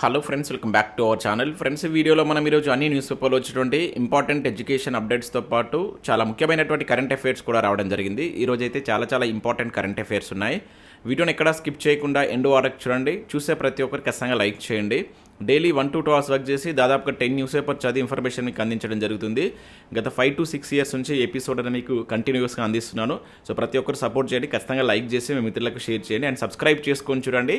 Hello friends welcome back to our channel. Friends వీడియోలో మనం ఈరోజు అన్ని న్యూస్ పేపర్లో వచ్చేటువంటి ఇంపార్టెంట్ ఎడ్యుకేషన్ అప్డేట్స్తో పాటు చాలా ముఖ్యమైనటువంటి కరెంట్ అఫైర్స్ కూడా రావడం జరిగింది. ఈరోజు అయితే చాలా చాలా ఇంపార్టెంట్ కరెంట్ అఫైర్స్ ఉన్నాయి. వీడియోని ఎక్కడా స్కిప్ చేయకుండా ఎండ్ వరకు చూడండి. చూసే ప్రతి ఒక్కరు ఖచ్చితంగా లైక్ చేయండి. Daily one to two hours work చేసి దాదాపుగా టెన్ న్యూస్ పేపర్ చదివి ఇన్ఫర్మేషన్ మీకు అందించడం జరుగుతుంది. గత ఫైవ్ టు సిక్స్ ఇయర్స్ నుంచి ఎపిసోడ్ అనేది మీకు కంటిన్యూస్గా అందిస్తున్నాను. సో ప్రతి ఒక్కరు సపోర్ట్ చేయండి. ఖచ్చితంగా లైక్ చేసి మీ మిత్రులకు షేర్ చేయండి. అండ్ సబ్స్క్రైబ్ చేసుకొని చూడండి.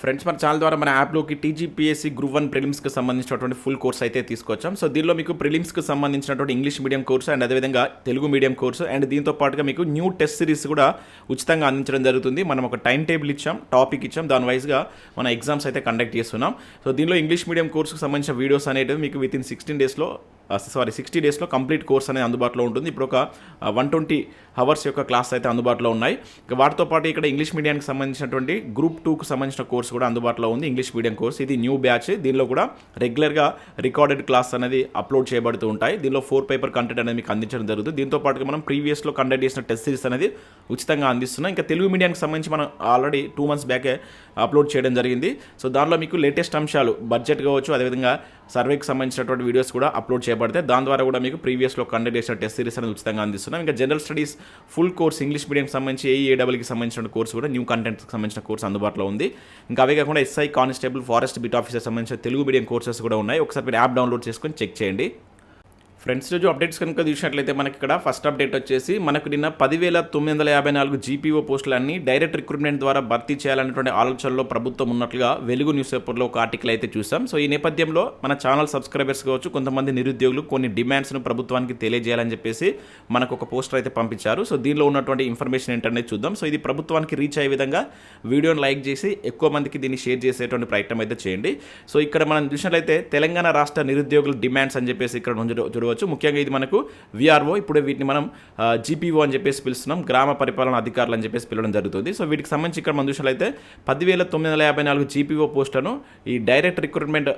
ఫ్రెండ్స్ మన ఛానల్ ద్వారా మన యాప్లోకి టీజీపీఎస్సీ గ్రూప్ వన్ ప్రిలిమ్స్కి సంబంధించినటువంటి ఫుల్ కోర్స్ అయితే తీసుకొచ్చాం. సో దీనిలో మీకు ప్రిలిమ్స్కి సంబంధించినటువంటి ఇంగ్లీష్ మీడియం కోర్సు అండ్ అదేవిధంగా తెలుగు మీడియం కోర్సు అండ్ దీంతో పాటుగా మీకు న్యూ టెస్ట్ సిరీస్ కూడా ఉచితంగా అందించడం జరుగుతుంది. మనం ఒక టైం టేబుల్ ఇచ్చాం టాపిక్ ఇచ్చాం. దాని వైజ్గా మన ఎగ్జామ్స్ అయితే కండక్ట్ చేస్తున్నాం. సో దీనిలో ఇంగ్లీష్ మీడియం కోర్సుకు సంబంధించిన వీడియోస్ అనేవి మీకు విత్ ఇన్ సిక్స్టీన్ డేస్లో సారీ సిక్స్టీ డేస్లో కంప్లీట్ కోర్స్ అనేది అందుబాటులో ఉంటుంది. ఇప్పుడు ఒక వన్ ట్వంటీ అవర్స్ యొక్క క్లాస్ అయితే అందుబాటులో ఉన్నాయి. ఇక వాటితో పాటు ఇక్కడ ఇంగ్లీష్ మీడియానికి సంబంధించినటువంటి గ్రూప్ టూకు సంబంధించిన కోర్స్ కూడా అందుబాటులో ఉంది ఇంగ్లీష్ మీడియం కోర్స్ ఇది న్యూ బ్యాచ్ దీనిలో కూడా రెగ్యులర్గా రికార్డెడ్ క్లాస్ అనేది అప్లోడ్ చేయబడుతూ ఉంటాయి. దీనిలో ఫోర్ పేపర్ కంటెంట్ అనేది మీకు అందించడం జరుగుతుంది. దీంతో పాటుగా మనం ప్రీవియస్లో కండక్ట్ చేసిన టెస్ట్ సిరీస్ అనేది ఉచితంగా అందిస్తున్నాం. ఇంకా తెలుగు మీడియానికి సంబంధించి మనం ఆల్రెడీ టూ మంత్స్ బ్యాకే అప్లోడ్ చేయడం జరిగింది. సో దానిలో మీకు లేటెస్ట్ అంశాలు బడ్జెట్ కావచ్చు అదేవిధంగా సర్వేకి సంబంధించినటువంటి వీడియోస్ కూడా అప్లోడ్ చేయబడతాయి దాని ద్వారా కూడా మీకు ప్రీవియస్లో కండక్ట్ చేసిన టెస్ట్ సిరీస్ అనేది ఉచితంగా అందిస్తున్నాం. ఇంకా general studies full course English medium సంబంధించి ఏఈఏడబ్ల్యూకి సంబంధించిన కోర్సు కూడా న్యూ కంటెంట్కి సంబంధించిన కోర్స్ అందుబాటులో ఉంది. ఇంకా అవే కాకుండా SI constable forest bit officer సంబంధించిన తెలుగు మీడియం కోర్సెస్ కూడా ఉన్నాయి. ఒకసారి మీరు యాప్ డౌన్లోడ్ చేసుకొని చెక్ చేయండి. ఫ్రెండ్స్ రోజు అప్డేట్స్ కనుక చూసినట్లయితే మనకి ఇక్కడ ఫస్ట్ అప్డేట్ వచ్చేసి మనకు నిన్న పదివేల తొమ్మిది వందల యాభై నాలుగు జీపీఓ పోస్టులన్నీ డైరెక్ట్ రిక్రూట్మెంట్ ద్వారా భర్తీ చేయాలనేటువంటి ఆలోచనలో ప్రభుత్వం ఉన్నట్లుగా వెలుగు న్యూస్ పేపర్లో ఒక ఆర్టికల్ అయితే చూసాం. సో ఈ నేపథ్యంలో మన ఛానల్ సబ్స్క్రైబర్స్ కావచ్చు కొంతమంది నిరుద్యోగులు కొన్ని డిమాండ్స్ను ప్రభుత్వానికి తెలియజేయాలని చెప్పేసి మనకు ఒక పోస్టర్ అయితే పంపించారు. సో దీనిలో ఉన్నటువంటి ఇన్ఫర్మేషన్ ఏంటనేది చూద్దాం. సో ఇది ప్రభుత్వానికి రీచ్ అయ్యే విధంగా వీడియోని లైక్ చేసి ఎక్కువ మందికి దీన్ని షేర్ చేసేటువంటి ప్రయత్నం అయితే చేయండి. సో ఇక్కడ మనం చూసినట్లయితే తెలంగాణ రాష్ట్ర నిరుద్యోగుల డిమాండ్స్ అని చెప్పేసి ఇక్కడ చూడవచ్చు చూడవచ్చు ముఖ్యంగా ఇది మనకు విఆర్ఓ ఇప్పుడే వీటిని మనం జీపీఓ అని చెప్పేసి పిలుస్తున్నాం. గ్రామ పరిపాలన అధికారులు అని చెప్పేసి పిలవడం జరుగుతుంది. సో వీటికి సంబంధించి ఇక్కడ మనం చూసినట్లయితే పదివేల తొమ్మిది వందల యాభై నాలుగు జీపీఓ పోస్టును ఈ డైరెక్ట్ రిక్రూట్మెంట్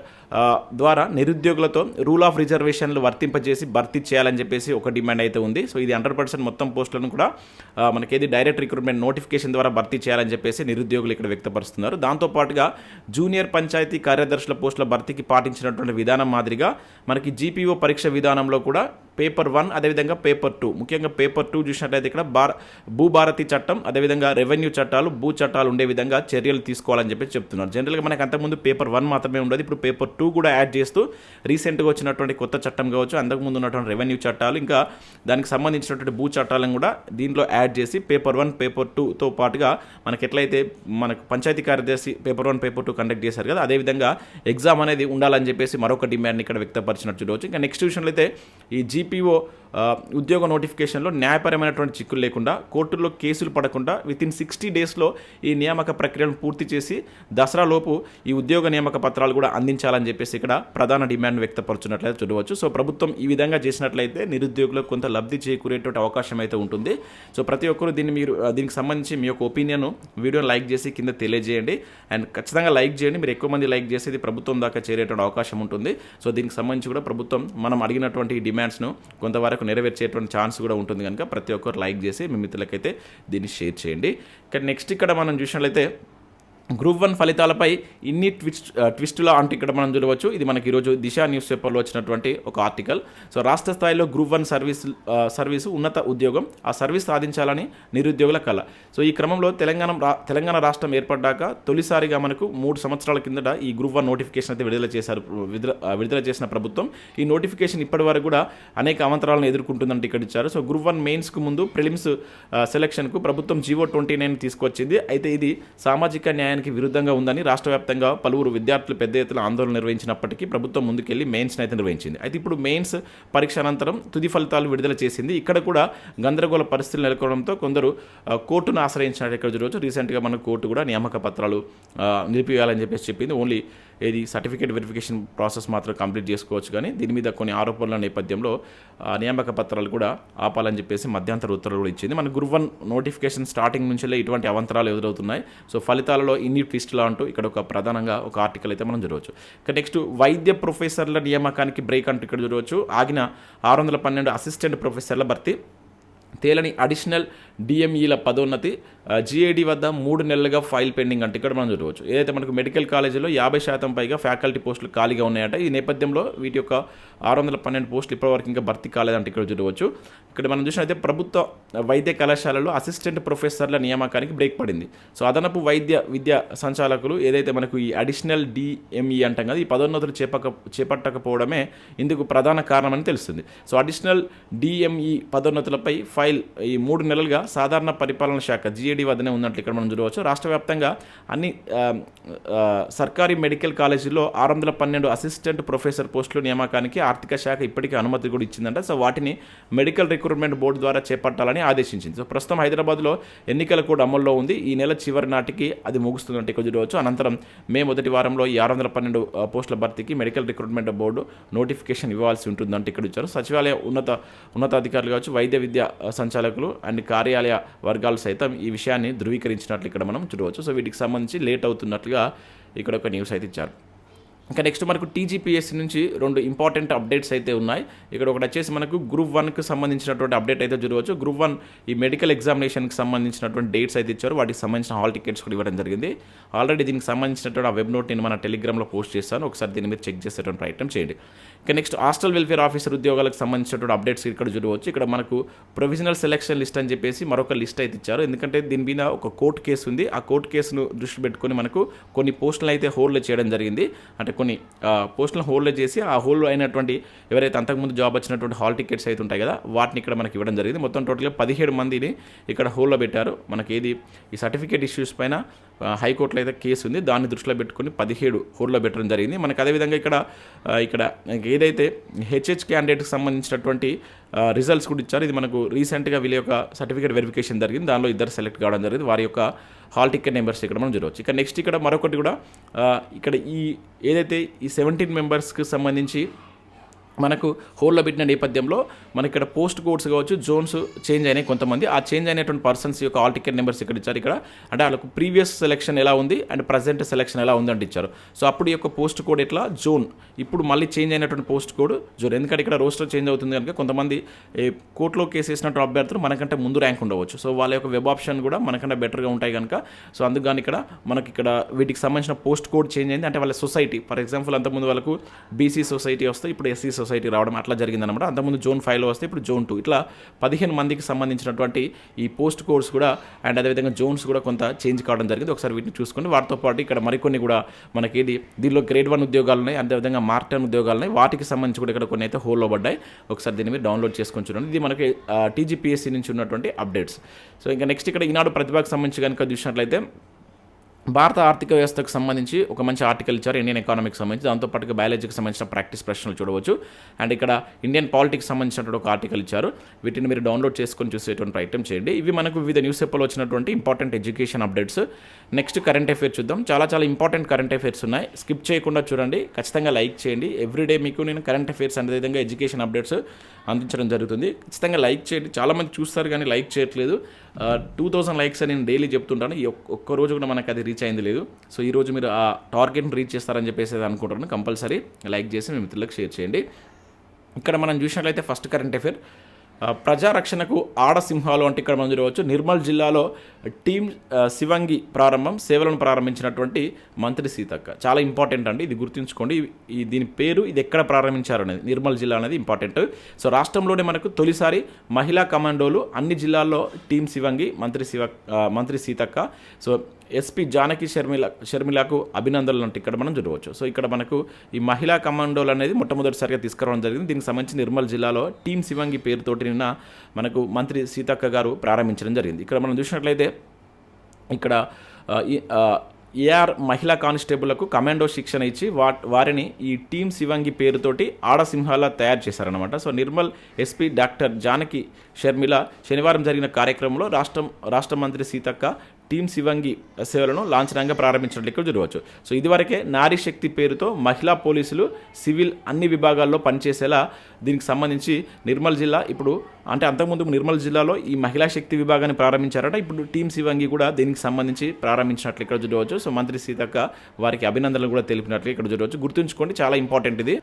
ద్వారా నిరుద్యోగులతో రూల్ ఆఫ్ రిజర్వేషన్లు వర్తింపజేసి భర్తీ చేయాలని చెప్పేసి ఒక డిమాండ్ అయితే ఉంది. సో ఇది హండ్రెడ్ పర్సెంట్ మొత్తం పోస్టులను కూడా మనకేది డైరెక్ట్ రిక్రూట్మెంట్ నోటిఫికేషన్ ద్వారా భర్తీ చేయాలని చెప్పేసి నిరుద్యోగులు ఇక్కడ వ్యక్తపరుస్తున్నారు. దాంతోపాటుగా జూనియర్ పంచాయతీ కార్యదర్శుల పోస్టుల భర్తీకి పాటించినటువంటి విధానం మాదిరిగా మనకి జీపీఓ పరీక్ష విధానం విధానంలో కూడా పేపర్ వన్ అదేవిధంగా పేపర్ టూ. ముఖ్యంగా పేపర్ టూ చూసినట్లయితే ఇక్కడ భార భూభారతి చట్టం అదేవిధంగా రెవెన్యూ చట్టాలు భూ చట్టాలు ఉండే విధంగా చర్యలు తీసుకోవాలని చెప్పి చెప్తున్నారు. జనరల్గా మనకి అంతకుముందు పేపర్ వన్ మాత్రమే ఉండదు. ఇప్పుడు పేపర్ టూ కూడా యాడ్ చేస్తూ రీసెంట్గా వచ్చినటువంటి కొత్త చట్టం కావచ్చు అంతకుముందు ఉన్నటువంటి రెవెన్యూ చట్టాలు ఇంకా దానికి సంబంధించినటువంటి భూ చట్టాలను కూడా దీంట్లో యాడ్ చేసి పేపర్ వన్ పేపర్ టూతో పాటుగా మనకి ఎట్లయితే మనకు పంచాయతీ కార్యదర్శి paper one paper two conduct చేశారు కదా అదేవిధంగా ఎగ్జామ్ అనేది ఉండాలని చెప్పేసి మరొక డిమాండ్ని ఇక్కడ వ్యక్తపరిచినట్టు చూడవచ్చు. ఇంకా నెక్స్ట్ విషయంలో అయితే ఈ జీపీఓ ఉద్యోగ నోటిఫికేషన్లో న్యాయపరమైనటువంటి చిక్కులు లేకుండా కోర్టుల్లో కేసులు పడకుండా విత్ ఇన్ సిక్స్టీ డేస్లో ఈ నియామక ప్రక్రియను పూర్తి చేసి దసరా లోపు ఈ ఉద్యోగ నియామక పత్రాలు కూడా అందించాలని చెప్పేసి ఇక్కడ ప్రధాన డిమాండ్ వ్యక్తపరుచున్నట్లయితే చూడవచ్చు. సో ప్రభుత్వం ఈ విధంగా చేసినట్లయితే నిరుద్యోగులకు కొంత లబ్ధి చేకూరేటువంటి అవకాశం అయితే ఉంటుంది. సో ప్రతి ఒక్కరు దీన్ని మీరు దీనికి సంబంధించి మీ యొక్క ఒపీనియన్ వీడియోని లైక్ చేసి కింద తెలియజేయండి. అండ్ ఖచ్చితంగా లైక్ చేయండి. మీరు ఎక్కువ మంది లైక్ చేసేది ప్రభుత్వం దాకా చేరేటువంటి అవకాశం ఉంటుంది. సో దీనికి సంబంధించి కూడా ప్రభుత్వం మనం అడిగినటువంటి డిమాండ్స్ను కొంతవరకు నెరవేర్చేటువంటి ఛాన్స్ కూడా ఉంటుంది కనుక ప్రతి ఒక్కరు లైక్ చేసి మీ మిత్రులకైతే దీన్ని షేర్ చేయండి. ఇక్కడ నెక్స్ట్ ఇక్కడ మనం చూసినట్లయితే గ్రూప్ వన్ ఫలితాలపై ఇన్ని ట్విస్ట్ ట్విస్టులా అంటూ ఇక్కడ మనం చూడవచ్చు. ఇది మనకి ఈరోజు దిశ న్యూస్ పేపర్లో వచ్చినటువంటి ఒక ఆర్టికల్. సో రాష్ట్ర స్థాయిలో గ్రూప్ వన్ సర్వీస్ సర్వీసు ఉన్నత ఉద్యోగం. ఆ సర్వీస్ సాధించాలని నిరుద్యోగుల కళ సో ఈ క్రమంలో తెలంగాణ రా- తెలంగాణ రాష్ట్రం ఏర్పడ్డాక తొలిసారిగా మనకు మూడు సంవత్సరాల కిందట ఈ గ్రూప్ వన్ నోటిఫికేషన్ అయితే విడుదల చేశారు. విడుదల చేసిన ప్రభుత్వం. ఈ నోటిఫికేషన్ ఇప్పటి వరకు కూడా అనేక అవంతరాలను ఎదుర్కొంటుందంటే ఇక్కడ ఇచ్చారు. సో గ్రూప్ వన్ మెయిన్స్కు ముందు ప్రిలిమ్స్ సెలక్షన్కు ప్రభుత్వం జీవో ట్వంటీ నైన్ తీసుకొచ్చింది. అయితే ఇది సామాజిక నిర్ణయానికి విరుద్ధంగా ఉందని రాష్ట్ర వ్యాప్తంగా పలువురు విద్యార్థులు పెద్ద ఎత్తున ఆందోళన నిర్వహించినప్పటికీ ప్రభుత్వం ముందుకెళ్ళి మెయిన్స్ అయితే నిర్వహించింది. అయితే ఇప్పుడు మెయిన్స్ పరీక్ష అనంతరం తుది ఫలితాలు విడుదల చేసింది. ఇక్కడ కూడా గందరగోళ పరిస్థితులు నెలకొనడంతో కొందరు కోర్టును ఆశ్రయించినట్టు ఇక్కడ చూడవచ్చు రీసెంట్గా మన కోర్టు కూడా నియామక పత్రాలు నిలిపివేయాలని చెప్పేసి చెప్పింది. ఓన్లీ ఏది సర్టిఫికేట్ వెరిఫికేషన్ ప్రాసెస్ మాత్రం కంప్లీట్ చేసుకోవచ్చు. కానీ దీని మీద కొన్ని ఆరోపణల నేపథ్యంలో నియామక పత్రాలు కూడా ఆపాలని చెప్పేసి మధ్యంతర ఉత్తర్వులు కూడా ఇచ్చింది. మన గురువన్ నోటిఫికేషన్ స్టార్టింగ్ నుంచే ఇటువంటి అవంతరాలు ఎదురవుతున్నాయి. సో ఫలితాలలో ఇన్ని ట్విస్ట్లా అంటూ ఇక్కడ ఒక ప్రధానంగా ఒక ఆర్టికల్ అయితే మనం చూడవచ్చు. ఇక నెక్స్ట్ వైద్య ప్రొఫెసర్ల నియామకానికి బ్రేక్ అంటూ ఇక్కడ చూడవచ్చు. ఆగిన ఆరు వందల పన్నెండు అసిస్టెంట్ ప్రొఫెసర్ల భర్తీ తేలని అడిషనల్ డిఎంఈల పదోన్నతి జిఏడి వద్ద మూడు నెలలుగా ఫైల్ పెండింగ్ అంటే. ఇక్కడ మనం చూడవచ్చు. ఏదైతే మనకు మెడికల్ కాలేజీలో యాభై శాతం పైగా ఫ్యాకల్టీ పోస్టులు ఖాళీగా ఉన్నాయంట ఈ నేపథ్యంలో వీటి యొక్క ఆరు వందల పన్నెండు పోస్టులు ఇప్పటివరకు ఇంకా భర్తీ కాలేదంటే ఇక్కడ చూడవచ్చు. ఇక్కడ మనం చూసినట్లయితే ప్రభుత్వ వైద్య కళాశాలలో అసిస్టెంట్ ప్రొఫెసర్ల నియామకానికి బ్రేక్ పడింది. సో అదనపు వైద్య విద్యా సంచాలకులు ఏదైతే మనకు ఈ అడిషనల్ డిఎంఈ అంటాం కదా ఈ పదోన్నతులు చేపక చేపట్టకపోవడమే ఇందుకు ప్రధాన కారణమని తెలుస్తుంది. సో అడిషనల్ డిఎంఈ పదోన్నతులపై ఫైల్ ఈ మూడు నెలలుగా సాధారణ పరిపాలన శాఖ జీఏడీ వద్దనే ఉన్నట్లు ఇక్కడ మనం చూడవచ్చు. రాష్ట్ర వ్యాప్తంగా అన్ని సర్కారీ మెడికల్ కాలేజీల్లో ఆరు వందల పన్నెండు అసిస్టెంట్ ప్రొఫెసర్ పోస్టుల నియామకానికి ఆర్థిక శాఖ ఇప్పటికే అనుమతి కూడా ఇచ్చిందంట. సో వాటిని మెడికల్ రిక్రూట్మెంట్ బోర్డు ద్వారా చేపట్టాలని ఆదేశించింది. సో ప్రస్తుతం హైదరాబాద్లో ఎన్నికల కూడా అమల్లో ఉంది. ఈ నెల చివరి నాటికి అది ముగుస్తుందంటే ఇక్కడ చూడవచ్చు. అనంతరం మే మొదటి వారంలో ఈ ఆరు వందల పన్నెండు పోస్టుల భర్తీకి మెడికల్ రిక్రూట్మెంట్ బోర్డు నోటిఫికేషన్ ఇవ్వాల్సి ఉంటుందంటే ఇక్కడ ఇచ్చారు. సచివాలయ ఉన్నత ఉన్నతాధికారులు కావచ్చు వైద్య విద్య సంచాలకులు అండ్ కార్యాలయ వర్గాలు సైతం ఈ విషయాన్ని ధృవీకరించినట్లు ఇక్కడ మనం చూడవచ్చు. సో వీటికి సంబంధించి లేట్ అవుతున్నట్లుగా ఇక్కడ ఒక న్యూస్ అయితే ఇచ్చారు. ఇంకా నెక్స్ట్ మనకు టీజీపీఎస్సీ నుంచి రెండు ఇంపార్టెంట్ అప్డేట్స్ అయితే ఉన్నాయి. ఇక్కడ ఒకటి వచ్చేసి మనకు గ్రూప్ వన్కి సంబంధించినటువంటి అప్డేట్ అయితే చూడవచ్చు. గ్రూప్ వన్ ఈ మెడికల్ ఎగ్జామినేషన్కి సంబంధించినటువంటి డేట్స్ అయితే ఇచ్చారు. వాటికి సంబంధించిన హాల్ టికెట్స్ కూడా ఇవ్వడం జరిగింది. ఆల్రెడీ దీనికి సంబంధించినటువంటి ఆ వెబ్ నోట్ నేను మన టెలిగ్రామ్లో పోస్ట్ చేస్తాను. ఒకసారి దీని మీద చెక్ చేసేటువంటి ప్రయత్నం చేయండి. ఇంకా నెక్స్ట్ హాస్టల్ వెల్ఫేర్ ఆఫీసర్ ఉద్యోగాలకు సంబంధించినటువంటి అప్డేట్స్ ఇక్కడ చూడవచ్చు. ఇక్కడ మనకు ప్రొవిజనల్ సెలక్షన్ లిస్ట్ అని చెప్పేసి మరొక లిస్ట్ అయితే ఇచ్చారు. ఎందుకంటే దీని మీద ఒక కోర్టు కేసు ఉంది. ఆ కోర్టు కేసును దృష్టి పెట్టుకొని మనకు కొన్ని పోస్టులు అయితే హోల్డ్ చేయడం జరిగింది. అంటే కొన్ని పోస్టులను హోల్డ్ చేసి ఆ హోల్డ్ అయినటువంటి ఎవరైతే అంతకుముందు జాబ్ వచ్చినటువంటి హాల్ టికెట్స్ అయితే ఉంటాయి కదా వాటిని ఇక్కడ మనకి ఇవ్వడం జరిగింది. మొత్తం టోటల్గా పదిహేడు మందిని ఇక్కడ హోల్లో పెట్టారు. మనకి ఏది ఈ సర్టిఫికేట్ ఇష్యూస్ పైన హైకోర్టులో అయితే కేసు ఉంది. దాన్ని దృష్టిలో పెట్టుకుని పదిహేడు హోల్డ్లో పెట్టడం జరిగింది. మనకు అదేవిధంగా ఇక్కడ ఇక్కడ ఏదైతే హెచ్హెచ్ క్యాండిడేట్కి సంబంధించినటువంటి రిజల్ట్స్ కూడా ఇచ్చారు. ఇది మనకు రీసెంట్గా వీళ్ళ యొక్క సర్టిఫికేట్ వెరిఫికేషన్ జరిగింది. దానిలో ఇద్దరు సెలెక్ట్ కావడం జరిగింది. వారి యొక్క హాల్ టికెట్ నెంబర్స్ ఇక్కడ మనం చూడవచ్చు. ఇక నెక్స్ట్ ఇక్కడ మరొకటి కూడా ఇక్కడ ఈ ఏదైతే ఈ సెవెంటీన్ మెంబర్స్కి సంబంధించి మనకు హోల్లో పెట్టిన నేపథ్యంలో మనకి ఇక్కడ పోస్ట్ కోడ్స్ కావచ్చు జోన్స్ చేంజ్ అయినాయి కొంతమంది. ఆ చేంజ్ అయినటువంటి పర్సన్స్ యొక్క ఆల్ టికెట్ నెంబర్స్ ఇక్కడ ఇచ్చారు ఇక్కడ. అంటే వాళ్ళకు ప్రీవియస్ సెలెక్షన్ ఎలా ఉంది అండ్ ప్రజెంట్ సెలెక్షన్ ఎలా ఉంది అంటే ఇచ్చారు. సో అప్పుడు ఈ యొక్క పోస్ట్ కోడ్ ఎట్లా? జోన్. ఇప్పుడు మళ్ళీ చేంజ్ అయినటువంటి పోస్ట్ కోడ్ జోన్. ఎందుకంటే ఇక్కడ రోస్టర్ చేంజ్ అవుతుంది కనుక కొంతమంది కోర్టులో కేసు వేసినటువంటి అభ్యర్థులు మనకంటే ముందు ర్యాంక్ ఉండవచ్చు. సో వాళ్ళ యొక్క వెబ్ ఆప్షన్ కూడా మనకంటే బెటర్గా ఉంటాయి కనుక. సో అందుకని ఇక్కడ మనకి ఇక్కడ వీటికి సంబంధించిన పోస్ట్ కోడ్ చేంజ్ అయింది. అంటే వాళ్ళ సొసైటీ. ఫర్ ఎగ్జాంపుల్ అంతకుముందు వాళ్ళకు బీసీ సొసైటీ వస్తే ఇప్పుడు ఎస్సీ సొసైటీ సొసైటీ రావడం అట్లా జరిగిందనమాట అంతకుముందు జోన్ ఫైవ్లో వస్తే ఇప్పుడు జోన్ టూ. ఇట్లా పదిహేను మందికి సంబంధించినటువంటి ఈ పోస్ట్ కోడ్స్ కూడా అండ్ అదేవిధంగా జోన్స్ కూడా కొంత చేంజ్ కావడం జరిగింది. ఒకసారి వీటిని చూసుకొని వాటితో పాటు ఇక్కడ మరికొన్ని కూడా మనకి ఇది దీనిలో గ్రేడ్ వన్ ఉద్యోగాలు ఉన్నాయి. అదేవిధంగా మార్టన్ ఉద్యోగాలు ఉన్నాయి. వాటికి సంబంధించి కూడా ఇక్కడ కొన్ని అయితే హోల్లో పడ్డాయి. ఒకసారి దీన్ని మీరు డౌన్లోడ్ చేసుకొని చూడండి. ఇది మనకి టీజీపీఎస్సీ నుంచి ఉన్నటువంటి అప్డేట్స్. సో ఇంకా నెక్స్ట్ ఇక్కడ ఈనాడు ప్రతిభకు సంబంధించి కనుక చూసినట్లయితే భారత ఆర్థిక వ్యవస్థకు సంబంధించి ఒక మంచి ఆర్టికల్ ఇచ్చారు ఇండియన్ ఎకానమీకి సంబంధించి. దాంతో పాటుగా బయాలజీకి సంబంధించిన ప్రాక్టీస్ ప్రశ్నలు చూడవచ్చు. అండ్ ఇక్కడ ఇండియన్ పాలిటిక్స్ సంబంధించినటువంటి ఒక ఆర్టికల్ ఇచ్చారు. వీటిని మీరు డౌన్లోడ్ చేసుకొని చూసేటువంటి ప్రయత్నం చేయండి. ఇవి మనకు వివిధ న్యూస్ పేపర్లో వచ్చినటువంటి important education updates. Next current affairs చూద్దాం. చాలా చాలా ఇంపార్టెంట్ కరెంట్ అఫైర్స్ ఉన్నాయి. స్కిప్ చేయకుండా చూడండి. ఖచ్చితంగా లైక్ చేయండి. ఎవ్రీడే మీకు నేను కరెంట్ అఫైర్స్ అదేవిధంగా ఎడ్యుకేషన్ అప్డేట్స్ అందించడం జరుగుతుంది. ఖచ్చితంగా లైక్ చేయండి. చాలామంది చూస్తారు కానీ లైక్ చేయట్లేదు. టూ థౌసండ్ లైక్స్ అని నేను డైలీ చెప్తుంటాను. ఈ ఒక్క- ఒక్క రోజు కూడా మనకు అది రీచ్ అయింది లేదు. సో ఈరోజు మీరు ఆ టార్గెట్ని రీచ్ చేస్తారని చెప్పేసి అనుకుంటున్నాను. కంపల్సరీ లైక్ చేసి మీ మిత్రులకు షేర్ చేయండి. ఇక్కడ మనం చూసినట్లయితే ఫస్ట్ కరెంట్ అఫేర్ ప్రజారక్షణకు ఆడసింహాలు అంటే ఇక్కడ మనం చూడవచ్చు. నిర్మల్ జిల్లాలో టీమ్ శివంగి ప్రారంభం సేవలను ప్రారంభించినటువంటి మంత్రి సీతక్క. చాలా ఇంపార్టెంట్ అండి ఇది గుర్తుంచుకోండి. ఈ- దీని పేరు ఇది ఎక్కడ ప్రారంభించారు అనేది నిర్మల్ జిల్లా అనేది ఇంపార్టెంట్. సో రాష్ట్రంలోనే మనకు తొలిసారి మహిళా కమాండోలు అన్ని జిల్లాల్లో టీమ్ శివంగి మంత్రి శివ మంత్రి సీతక్క. సో ఎస్పీ జానకి షర్మిల షర్మిలకు అభినందనలు అంటే ఇక్కడ మనం చూడవచ్చు. సో ఇక్కడ మనకు ఈ మహిళా కమాండోలు అనేది మొట్టమొదటిసారిగా తీసుకురావడం జరిగింది. దీనికి సంబంధించి నిర్మల్ జిల్లాలో టీమ్ శివంగి పేరుతోటి నిన్న మనకు మంత్రి సీతక్క గారు ప్రారంభించడం జరిగింది. ఇక్కడ మనం చూసినట్లయితే ఇక్కడ ఏఆర్ మహిళా కానిస్టేబుల్లకు కమాండో శిక్షణ ఇచ్చి వా వారిని ఈ టీమ్ శివంగి పేరుతోటి ఆడసింహాల తయారు చేశారనమాట so Nirmal SP doctor Janaki Sharmila శనివారం జరిగిన కార్యక్రమంలో రాష్ట్రం రాష్ట్ర మంత్రి సీతక్క టీమ్ శివంగి సేవలను లాంఛనంగా ప్రారంభించినట్లు ఇక్కడ చూడవచ్చు. సో ఇదివరకే నారీ శక్తి పేరుతో మహిళా పోలీసులు సివిల్ అన్ని విభాగాల్లో పనిచేసేలా దీనికి సంబంధించి నిర్మల్ జిల్లా ఇప్పుడు అంటే అంతకుముందు నిర్మల్ జిల్లాలో ఈ మహిళా శక్తి విభాగాన్ని ప్రారంభించారట. ఇప్పుడు టీమ్ శివంగి కూడా దీనికి సంబంధించి ప్రారంభించినట్లు ఇక్కడ చూడవచ్చు. సో మంత్రి సీతక్క వారికి అభినందనలు కూడా తెలిపినట్లు ఇక్కడ చూడవచ్చు. గుర్తుంచుకోండి చాలా ఇంపార్టెంట్ ఇది.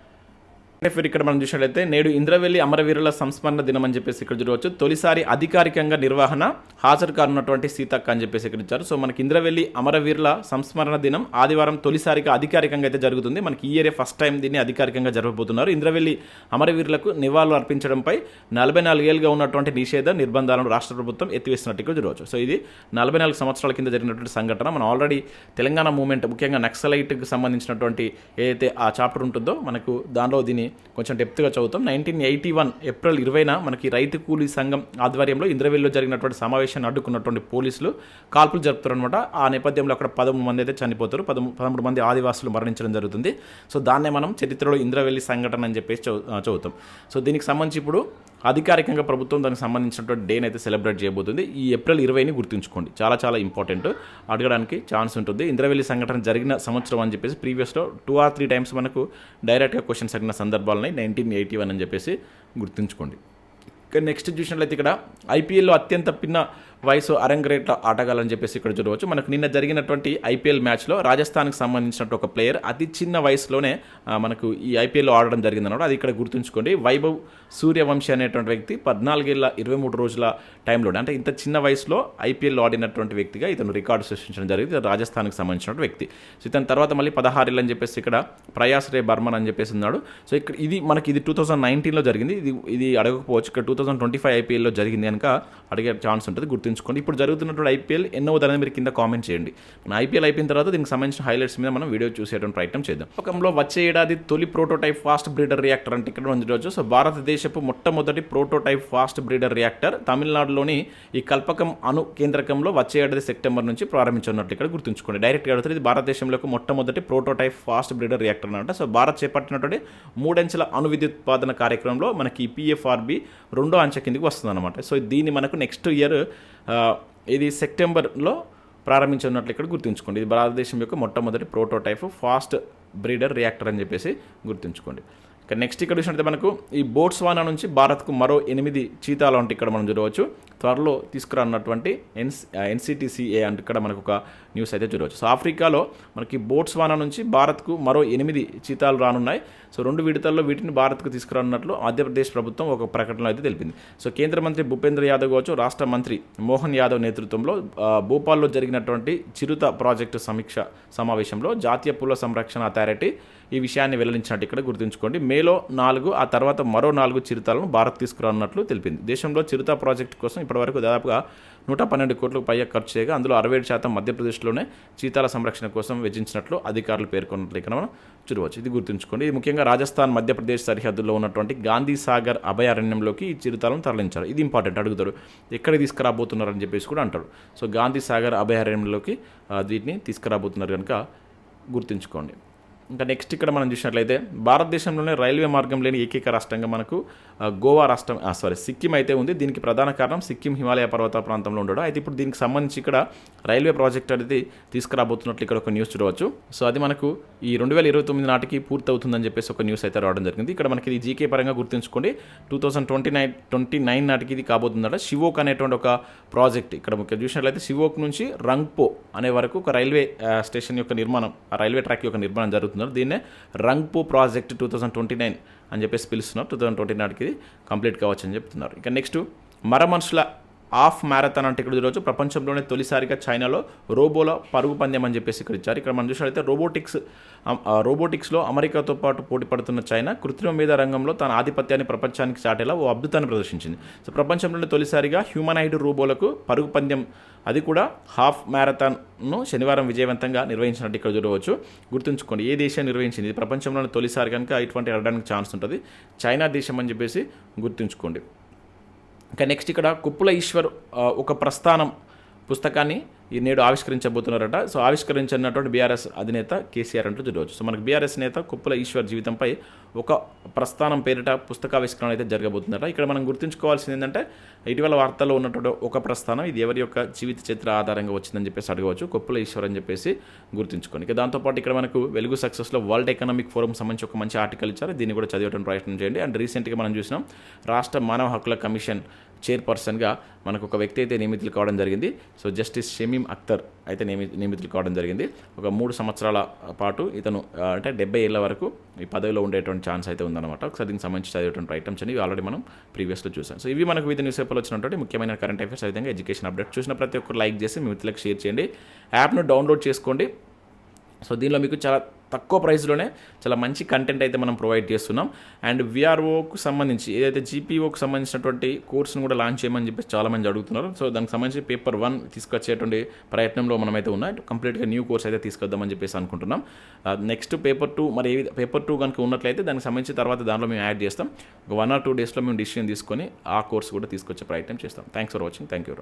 ఫిర్ ఇక్కడ మనం చూసినట్లయితే నేడు ఇంద్రవెల్లి అమరవీరుల సంస్మరణ దినం అని చెప్పేసి ఇక్కడ చూడవచ్చు. తొలిసారి అధికారికంగా నిర్వహణ హాజరు కానున్నటువంటి సీతక్క అని చెప్పేసి ఇక్కడ ఇచ్చారు. సో మనకి ఇంద్రవెల్లి అమరవీరుల సంస్మరణ దినం ఆదివారం తొలిసారిగా అధికారికంగా అయితే జరుగుతుంది. మనకి ఈ ఇయరే ఫస్ట్ టైం దీన్ని అధికారికంగా జరగబోతున్నారు ఇంద్రవెల్లి అమరవీరులకు నివాళులు అర్పించడంపై నలభై నాలుగేళ్ళుగా ఉన్నటువంటి నిషేధ నిర్బంధాలను రాష్ట్ర ప్రభుత్వం ఎత్తివేసినట్టు ఇక్కడ చూడవచ్చు. సో ఇది నలభై నాలుగు సంవత్సరాల కింద జరిగినటువంటి సంఘటన. మనం ఆల్రెడీ తెలంగాణ మూమెంట్ ముఖ్యంగా నక్సలైట్కి సంబంధించినటువంటి ఏదైతే ఆ చాప్టర్ ఉంటుందో మనకు దానిలో దీని కొంచెం డెప్త్గా చదువుతాం. నైన్టీన్ ఎయిటీ వన్ ఏప్రిల్ ఇరవైన మనకి రైతు కూలీ సంఘం ఆధ్వర్యంలో ఇంద్రవెల్లిలో జరిగినటువంటి సమావేశాన్ని అడ్డుకున్నటువంటి పోలీసులు కాల్పులు జరుపుతారనమాట ఆ నేపథ్యంలో అక్కడ పదమూడు మంది అయితే చనిపోతారు. పదమూ పదమూడు మంది ఆదివాసులు మరణించడం జరుగుతుంది. సో దాన్నే మనం చరిత్రలో ఇంద్రవెల్లి సంఘటన అని చెప్పేసి చదువు చదువుతాం. సో దీనికి సంబంధించి ఇప్పుడు అధికారికంగా ప్రభుత్వం దానికి సంబంధించినటువంటి డేని అయితే సెలబ్రేట్ చేయబోతుంది. ఈ ఏప్రిల్ ఇరవైని గుర్తుంచుకోండి. చాలా చాలా ఇంపార్టెంట్ అడగడానికి ఛాన్స్ ఉంటుంది. ఇంద్రవెల్లి సంఘటన జరిగిన సంవత్సరం అని చెప్పేసి ప్రీవియస్లో టూ ఆర్ త్రీ టైమ్స్ మనకు డైరెక్ట్గా క్వశ్చన్స్ అడిగిన సందర్భాలని నైన్టీన్ ఎయిటీ వన్ అని చెప్పేసి గుర్తుంచుకోండి. నెక్స్ట్ చూసినట్లయితే ఇక్కడ ఐపీఎల్లో అత్యంత పిన్న వయసు అరంగ్రేట్ ఆటగాళ్ళని చెప్పేసి ఇక్కడ చూడవచ్చు. మనకు నిన్న జరిగినటువంటి ఐపీఎల్ మ్యాచ్లో రాజస్థాన్కి సంబంధించినటువంటి ఒక ప్లేయర్ అతి చిన్న వయసులోనే మనకు ఈ ఐపీఎల్లో ఆడడం జరిగిందన్నమాట. అది ఇక్కడ గుర్తుంచుకోండి. వైభవ్ సూర్యవంశీ అనేటువంటి వ్యక్తి పద్నాలుగేళ్ళ ఇరవై మూడు రోజుల టైంలోనే అంటే ఇంత చిన్న వయసులో ఐపీఎల్ ఆడినటువంటి వ్యక్తిగా ఇతను రికార్డు సృష్టించడం జరిగింది. రాజస్థాన్కి సంబంధించినటువంటి వ్యక్తి. సో ఇతని తర్వాత మళ్ళీ పదహారేళ్ళు అని చెప్పేసి ఇక్కడ ప్రయాస్ రే బర్మన్ అని చెప్పేసి ఉన్నాడు. సో ఇక్కడ ఇది మనకి ఇది టూ థౌసండ్ నైన్టీన్లో జరిగింది. ఇది ఇది అడగకపోవచ్చు. ఇక్కడ టూ థౌసండ్ ట్వంటీ ఫైవ్ ఐపీఎల్లో జరిగింది కనుక అడిగే ఛాన్స్ ఉంటుంది గుర్తుంచుకోండి ఇప్పుడు జరుగుతున్నటువంటి ఐపీఎల్ ఎన్నో ఉదాహరణ మీరు కింద కామెంట్ చేయండి. మన ఐపీఎల్ అయిపోయిన తర్వాత దీనికి సంబంధించిన హైలైట్స్ మీద మనం వీడియో చూసేటువంటి ప్రయత్నం చేద్దాం. లోకంలో వచ్చే ఏడాది తొలి ప్రోటోటైప్ ఫాస్ట్ బ్రీడర్ రియాక్టర్ అంటే ఇక్కడ మనం సో భారతదేశపు మొట్టమొదటి ప్రోటోటైప్ ఫాస్ట్ బ్రీడర్ రియాక్టర్ తమిళనాడులోని ఈ కల్పకం అణు కేంద్రకంలో వచ్చే ఏడాది సెప్టెంబర్ నుంచి ప్రారంభించనున్నట్లు ఇక్కడ గుర్తుంచుకోండి. డైరెక్ట్గా అడుగుతుంది ఇది భారతదేశంలోకి మొట్టమొదటి ప్రోటోటైప్ ఫాస్ట్ బ్రీడర్ రియాక్టర్ అనమాట సో భారత్ చేపట్టినటువంటి మూడంచెల అణు విద్యుత్పాదన కార్యక్రమంలో మనకి పిఎఫ్ఆర్బి రెండో అంచె కిందకి వస్తుంది అనమాట సో దీన్ని మనకు నెక్స్ట్ ఇయర్ ఇది సెప్టెంబర్లో ప్రారంభించనున్నట్లు ఇక్కడ గుర్తుంచుకోండి. ఇది భారతదేశం యొక్క మొట్టమొదటి ప్రోటోటైప్ ఫాస్ట్ బ్రీడర్ రియాక్టర్ అని చెప్పేసి గుర్తుంచుకోండి. ఇక నెక్స్ట్ ఇక్కడ చూసినట్లయితే మనకు ఈ బోట్స్వానా నుంచి భారత్కు మరో ఎనిమిది చీతాలు అంటే ఇక్కడ మనం చూడవచ్చు. త్వరలో తీసుకురానున్నటువంటి ఎన్స్ ఎన్సిటిసిఏ అంటే ఇక్కడ మనకు ఒక న్యూస్ అయితే చూడవచ్చు. సో ఆఫ్రికాలో మనకి బోట్స్వానా నుంచి భారత్కు మరో ఎనిమిది చీతాలు రానున్నాయి. సో రెండు విడతల్లో వీటిని భారత్కు తీసుకురానున్నట్లు మధ్యప్రదేశ్ ప్రభుత్వం ఒక ప్రకటనలో అయితే తెలిపింది. సో కేంద్ర మంత్రి భూపేంద్ర యాదవ్ కావచ్చు రాష్ట్ర మంత్రి మోహన్ యాదవ్ నేతృత్వంలో భోపాల్లో జరిగినటువంటి చిరుత ప్రాజెక్టు సమీక్ష సమావేశంలో జాతీయ పూల సంరక్షణ అథారిటీ ఈ విషయాన్ని వెల్లడించినట్టు ఇక్కడ గుర్తుంచుకోండి. మేలో నాలుగు ఆ తర్వాత మరో నాలుగు చిరుతలను భారత్ తీసుకురానున్నట్లు తెలిపింది. దేశంలో చిరుత ప్రాజెక్టు కోసం ఇప్పటివరకు దాదాపుగా నూట పన్నెండు కోట్లకు పైగా ఖర్చు చేయగా అందులో అరవై ఏడు శాతం దృష్టిలోనే చీతాల సంరక్షణ కోసం వెచ్చించినట్లు అధికారులు పేర్కొన్నట్లు ఇక్కడ మనం చూడవచ్చు. ఇది గుర్తుంచుకోండి. ఇది ముఖ్యంగా రాజస్థాన్ మధ్యప్రదేశ్ సరిహద్దులో ఉన్నటువంటి గాంధీ సాగర్ అభయారణ్యంలోకి ఈ చిరుతాలను తరలించారు. ఇది ఇంపార్టెంట్ అడుగుతారు. ఎక్కడ తీసుకురాబోతున్నారు అని చెప్పేసి కూడా అంటారు. సో గాంధీ సాగర్ అభయారణ్యంలోకి వీటిని తీసుకురాబోతున్నారు కనుక గుర్తుంచుకోండి. ఇంకా నెక్స్ట్ ఇక్కడ మనం చూసినట్లయితే భారతదేశంలోనే రైల్వే మార్గం లేని ఏకైక రాష్ట్రంగా మనకు గోవా రాష్ట్రం సారీ సిక్కిం అయితే ఉంది. దీనికి ప్రధాన కారణం సిక్కిం హిమాలయ పర్వత ప్రాంతంలో ఉండడం. అయితే ఇప్పుడు దీనికి సంబంధించి ఇక్కడ రైల్వే ప్రాజెక్ట్ అనేది తీసుకురాబోతున్నట్లు ఇక్కడ ఒక న్యూస్ చూడవచ్చు. సో అది మనకు ఈ రెండు వేల ఇరవై తొమ్మిది నాటికి పూర్తవుతుందని చెప్పేసి ఒక న్యూస్ అయితే రావడం జరిగింది. ఇక్కడ మనకి ఇది జీకే పరంగా గుర్తుంచుకోండి. Two thousand twenty nine twenty nine నాటికి ఇది కాబోతుందట. శివోక్ అనేటువంటి ఒక ప్రాజెక్ట్ ఇక్కడ ముఖ్య చూసినట్లయితే శివోక్ నుంచి రంగ్పో అనే వరకు ఒక రైల్వే స్టేషన్ యొక్క నిర్మాణం రైల్వే ట్రాక్ యొక్క నిర్మాణం జరుగుతుంది. చేస్తున్నారు దీన్నే Rangpo project two thousand twenty nine అని చెప్పేసి పిలుస్తున్నారు. టూ థౌసండ్ ట్వంటీ నాటికి ఇది కంప్లీట్ కావచ్చు అని చెప్తున్నారు. ఇక నెక్స్ట్ మర మనుషుల హాఫ్ మ్యారథాన్ అంటే ఇక్కడ ఈరోజు ప్రపంచంలోనే తొలిసారిగా చైనాలో రోబోల పరుగు పందెం అని చెప్పేసి ఇక్కడ ఇచ్చారు. ఇక్కడ మనం చూసినట్లయితే రోబోటిక్స్ రోబోటిక్స్లో అమెరికాతో పాటు పోటీ పడుతున్న చైనా కృత్రిమ మీద రంగంలో తన ఆధిపత్యాన్ని ప్రపంచానికి చాటేలా ఓ అద్భుతాన్ని ప్రదర్శించింది. సో ప్రపంచంలోనే తొలిసారిగా హ్యూమనైడ్ రోబోలకు పరుగు పందెం అది కూడా హాఫ్ మ్యారథాన్ను శనివారం విజయవంతంగా నిర్వహించినట్టు ఇక్కడ చూడవచ్చు. గుర్తుంచుకోండి ఏ దేశం నిర్వహించింది? ప్రపంచంలోనే తొలిసారి కనుక ఇటువంటి ఆడడానికి ఛాన్స్ ఉంటుంది. చైనా దేశం అని చెప్పేసి గుర్తుంచుకోండి. ఇంకా నెక్స్ట్ ఇక్కడ కుప్పుల ఈశ్వర్ ఒక ప్రస్థానం పుస్తకాన్ని ఈ నేడు ఆవిష్కరించబోతున్నారట. సో ఆవిష్కరించినటువంటి బీఆర్ఎస్ అధినేత కేసీఆర్ అంటూ చూడవచ్చు. సో మనకి బీఆర్ఎస్ నేత కుప్పుల ఈశ్వర్ జీవితంపై ఒక ప్రస్థానం పేరిట పుస్తకావిష్కరణ అయితే జరగబోతుందట ఇక్కడ మనం గుర్తుంచుకోవాల్సింది ఏంటంటే ఇటీవల వార్తల్లో ఉన్నటువంటి ఒక ప్రస్థానం ఇది ఎవరి యొక్క జీవిత చరిత్ర ఆధారంగా వచ్చిందని చెప్పేసి అడగవచ్చు. కొప్పుల ఈశ్వర్ అని చెప్పేసి గుర్తుంచుకోండి. ఇక దాంతోపాటు ఇక్కడ మనకు వెలుగు సక్సెస్లో వరల్డ్ ఎకనామిక్ ఫోరం సంబంధించి ఒక మంచి ఆర్టికల్ ఇచ్చారు. దీన్ని కూడా చదివడం ప్రయత్నం చేయండి. అండ్ రీసెంట్గా మనం చూసినాం రాష్ట్ర మానవ హక్కుల కమిషన్ చైర్పర్సన్గా మనకు ఒక వ్యక్తి అయితే నియమితులు కావడం జరిగింది. సో జస్టిస్ షమీం అఖ్తర్ అయితే నియమి నియమితులు కావడం జరిగింది. ఒక మూడు సంవత్సరాల పాటు ఇతను అంటే డెబ్బై ఏళ్ళ వరకు ఈ పదవిలో ఉండేటువంటి ఛాన్స్ అయితే ఉందన్నమాట. ఒకసారి దీనికి సంబంధించి చదివేటువంటి ఐటమ్స్ అనేవి ఆల్రెడీ మనం ప్రీవియస్లో చూసాం. సో ఇవి మనకు వివిధ న్యూస్ పేపర్లో వచ్చినటువంటి ముఖ్యమైన కరెంట్ అఫేర్స్ విధంగా ఎడ్యుకేషన్ అప్డేట్. చూసిన ప్రతి ఒక్కరు లైక్ చేసి మీ మిత్రులకు షేర్ చేయండి. యాప్ను డౌన్లోడ్ చేసుకోండి. సో దీనిలో మీకు చాలా తక్కువ ప్రైస్లోనే చాలా మంచి కంటెంట్ అయితే మనం ప్రొవైడ్ చేస్తున్నాం. అండ్ విఆర్ఓకు సంబంధించి ఏదైతే జీపీఓకు సంబంధించినటువంటి కోర్సును కూడా లాంచ్ చేయమని చెప్పేసి చాలామంది అడుగుతున్నారు. సో దానికి సంబంధించి పేపర్ వన్ తీసుకొచ్చేటువంటి ప్రయత్నంలో మనమైతే ఉన్నాం. కంప్లీట్గా న్యూ కోర్స్ అయితే తీసుకొద్దామని చెప్పేసి అనుకుంటున్నాం. నెక్స్ట్ పేపర్ టూ మరి ఏ పేపర్ టూ కనుక ఉన్నట్లయితే దానికి సంబంధించి తర్వాత దాంట్లో మేము యాడ్ చేస్తాం. ఒక వన్ ఆర్ టూ డేస్లో మేము డిసిషన్ తీసుకొని ఆ కోర్స్ కూడా తీసుకొచ్చే ప్రయత్నం చేస్తాం. Thanks for watching thank you